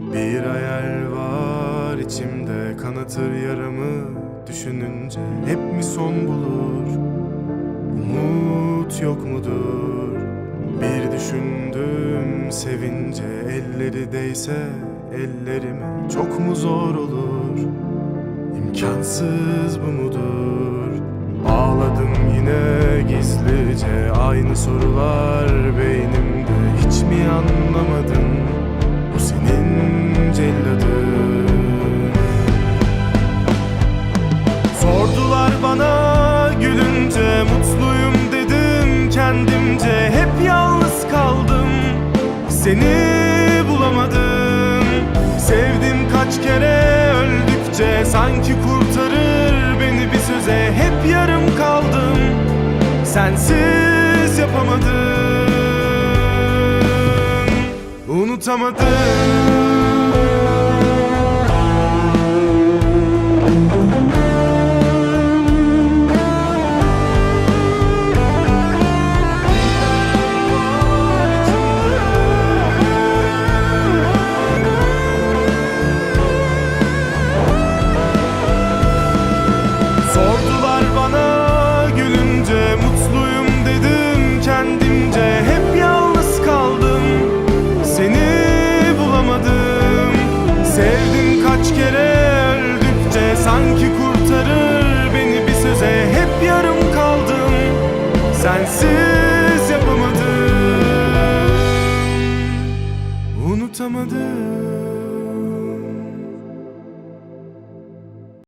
Bir hayal var içimde kanatır yaramı Düşününce. Hep mi son bulur? Umut yok mudur? Bir düşündüm sevince Elleri değse ellerime. Çok mu zor olur? İmkansız bu mudur? Ağladım yine gizlice. Aynı sorular beynimde Sordular bana gülünce Mutluyum dedim kendimce. Hep yalnız kaldım Seni bulamadım. Sevdim kaç kere öldükçe Sanki kurtarır beni bir söze. Hep yarım kaldım Sensiz yapamadım. Unutamadım Sordular bana gülünce mutluyum dedim kendimce. Hep yalnız kaldım seni bulamadım. Sevdim kaç kere öldükçe sanki kurtarır beni bir söze. Hep yarım kaldım sensiz yapamadım. Unutamadım